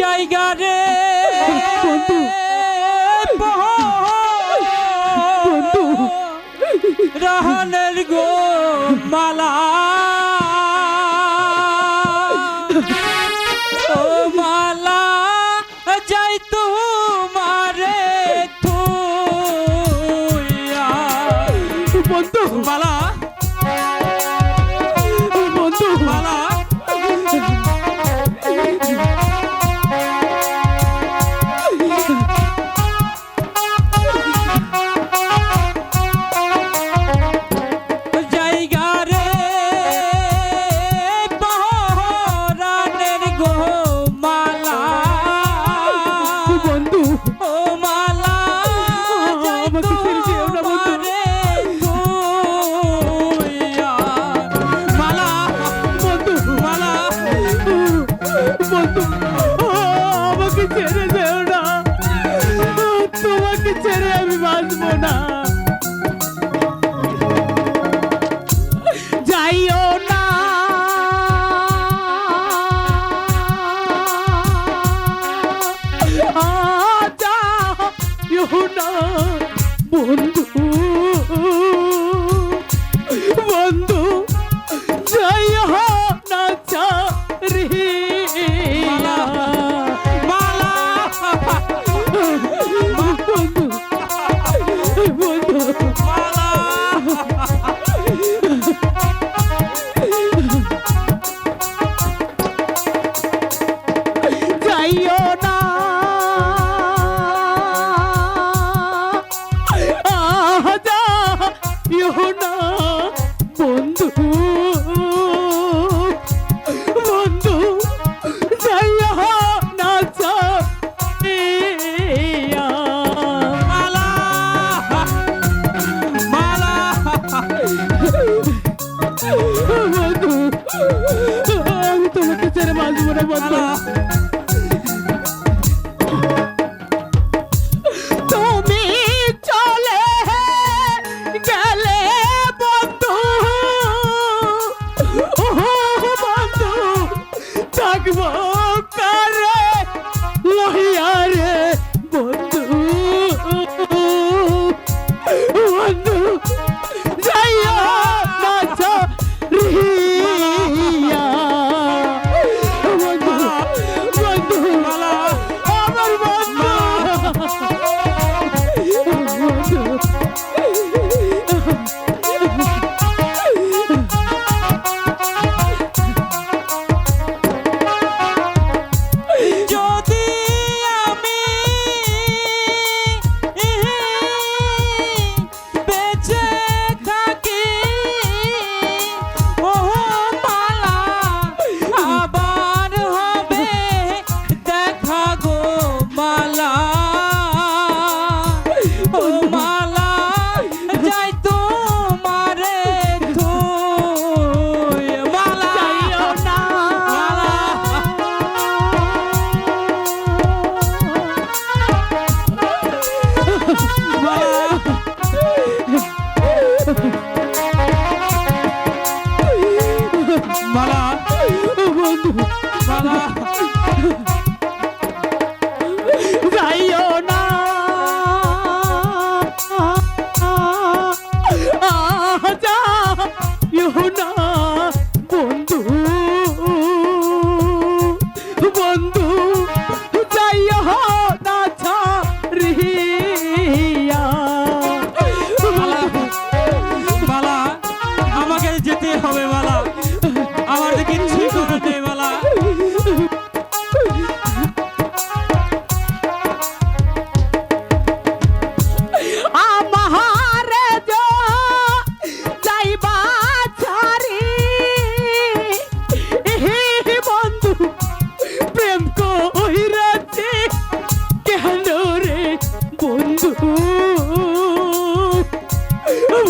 জায়গা রে। রাহানের গো মালা ও মালা যাই তোমারে থুইয়া। বন্ধু। মালা love. না বন্ধু বন্ধু যাইয়া না চাইয়া মালা মালা। বন্ধু আমি তোমাকে ছেড়ে বাঁচবো না বন্ধু வாழ்வார் বন্ধু বাবা।